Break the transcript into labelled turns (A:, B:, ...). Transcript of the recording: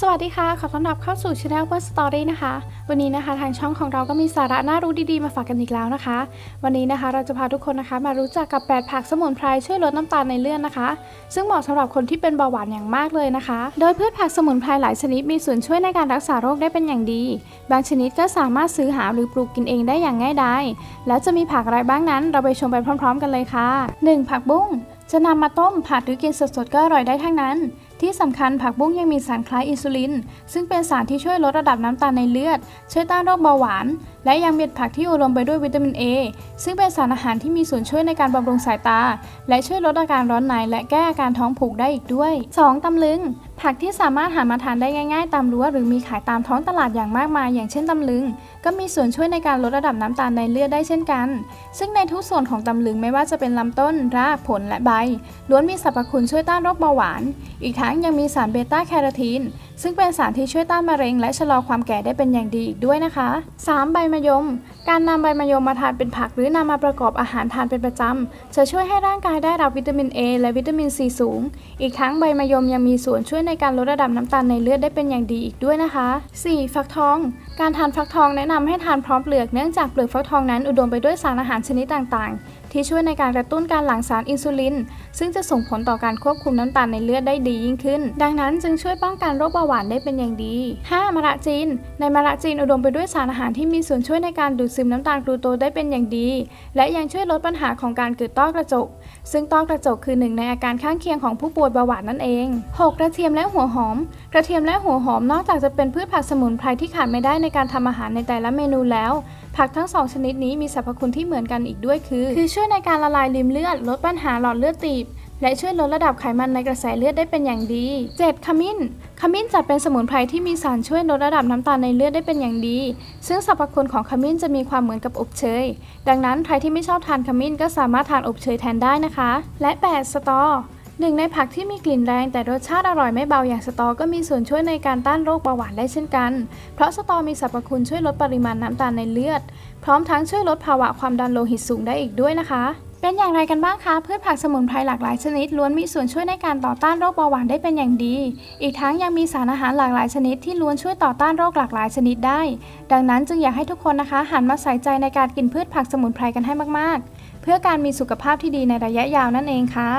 A: สวัสดีค่ะ ขอต้อนรับเข้าสู่ Channel Apple Story นะคะ วันนี้นะคะทางช่องของเราก็มีสาระน่ารู้ดีๆ มาฝากกันอีกแล้วนะคะ วันนี้นะคะเราจะพาทุกคนนะคะมารู้จักกับ 8 ผักสมุนไพรช่วยลดน้ำตาลในเลือดนะคะ ซึ่งเหมาะสำหรับคนที่เป็นเบาหวานอย่างมากเลยนะคะ โดยพืชผักสมุนไพรหลายชนิดมีส่วนช่วยในการรักษาโรคได้เป็นอย่างดี บางชนิดก็สามารถซื้อหาหรือปลูกกินเองได้อย่างง่ายดายแล้วจะมีผักอะไรบ้างนั้น เราไปชมไปพร้อม ๆ กันเลยค่ะ 1. ผักบุ้งจะนำมาต้มผัดหรือกินสดๆก็อร่อยได้ทั้งนั้น ที่สำคัญผักบุ้งยังมีสารคล้ายอินซูลิน ซึ่งเป็นสารที่ช่วยลดระดับน้ำตาลในเลือด ช่วยต้านโรคเบาหวาน และยังเป็นผักที่อุดมไปด้วยวิตามิน A ซึ่งเป็นสารอาหารที่มีส่วนช่วยในการบำรุงสายตา และช่วยลดอาการร้อนในและแก้อาการท้องผูกได้อีกด้วย 2. ตำลึง ผักที่สามารถหามาทานได้ง่ายๆ ตามรั้วหรือมีขายตามท้องตลาดอย่างมากมาย อย่างเช่นตำลึง ก็มีส่วนช่วยในการลดระดับน้ำตาลในเลือดได้เช่นกัน ซึ่งในทุกส่วนของตำลึงไม่ว่าจะเป็นลำต้น ราก ผลและใบล้วนมีสรรพคุณช่วยต้านโรคเบาหวาน อีกทั้งยังมีสารเบต้าแคโรทีน ซึ่งเป็นสารที่ช่วยต้านมะเร็ง และชะลอความแก่ได้เป็นอย่างดีอีกด้วยนะคะ 3. ใบมะยม การนำใบมะยมมาทานเป็นผักหรือนำมาประกอบอาหารทานเป็นประจำ จะช่วยให้ร่างกายได้รับวิตามิน A และวิตามิน C สูง อีกทั้งใบมะยมยังมีส่วนช่วยในการลดระดับน้ำตาลในเลือดได้เป็นอย่างดีอีกด้วยนะคะ 4. ฟักทอง การทานฟักทองแนะนำให้ทานพร้อมเปลือกเนื่องจากเปลือกฟักทองนั้นอุดมไปด้วยสารอาหารชนิดต่างๆที่ช่วยในการกระตุ้นการหลั่งสารอินซูลิน ซึ่งจะส่งผลต่อการควบคุมน้ำตาลในเลือดได้ดียิ่งขึ้น ดังนั้นจึงช่วยป้องกันโรคเบาหวานได้เป็นอย่างดี 5. มะระจีน ในมะระจีนอุดมไปด้วยสารอาหารที่มีส่วนช่วยในการดูดซึมน้ำตาลกลูโตได้เป็นอย่างดี และยังช่วยลดปัญหาของการเกิดต้อกระจก ซึ่งต้อกระจกคือหนึ่งในอาการข้างเคียงของผู้ป่วยเบาหวานนั่นเอง 6. กระเทียมและหัวหอม กระเทียมและหัวหอมนอกจากจะเป็นพืชผักสมุนไพรที่ขาดไม่ได้ในการทำอาหารในแต่ละเมนูแล้ว ผักทั้งสองชนิดนี้มีสรรพคุณที่เหมือนกันอีกด้วยคือ คือช่วยในการละลายริมเลือด ลดปัญหาหลอดเลือดตีบ และช่วยลดระดับไขมันในกระแสเลือดได้เป็นอย่างดี 7. ขมิ้น ขมิ้นจัดเป็นสมุนไพรที่มีสารช่วยลดระดับน้ำตาลในเลือดได้เป็นอย่างดี ซึ่งสรรพคุณของขมิ้นจะมีความเหมือนกับอบเชย ดังนั้นใครที่ไม่ชอบทานขมิ้นก็สามารถทานอบเชยแทนได้นะคะ และ 8. สตอ หนึ่งในผักที่มีกลิ่นแรงแต่รสชาติอร่อยไม่เบาอย่างสตอก็มีส่วนช่วยในการต้านโรคเบาหวานได้เช่นกัน เพราะสตอมีสรรพคุณช่วยลดปริมาณน้ำตาลในเลือด พร้อมทั้งช่วยลดภาวะความดันโลหิตสูงได้อีกด้วยนะคะ เป็นอย่างไรกันบ้างคะพืชผักสมุนไพรหลากหลายชนิดล้วนมีส่วนช่วยในการต่อต้านโรคเบาหวานได้เป็นอย่างดี อีกทั้งยังมีสารอาหารหลากหลายชนิดที่ล้วนช่วยต่อต้านโรคหลากหลายชนิดได้ ดังนั้นจึงอยากให้ทุกคนนะคะ หันมาใส่ใจในการกินพืชผักสมุนไพรกันให้มากๆ เพื่อการมีสุขภาพที่ดีในระยะยาวนั่นเองค่ะ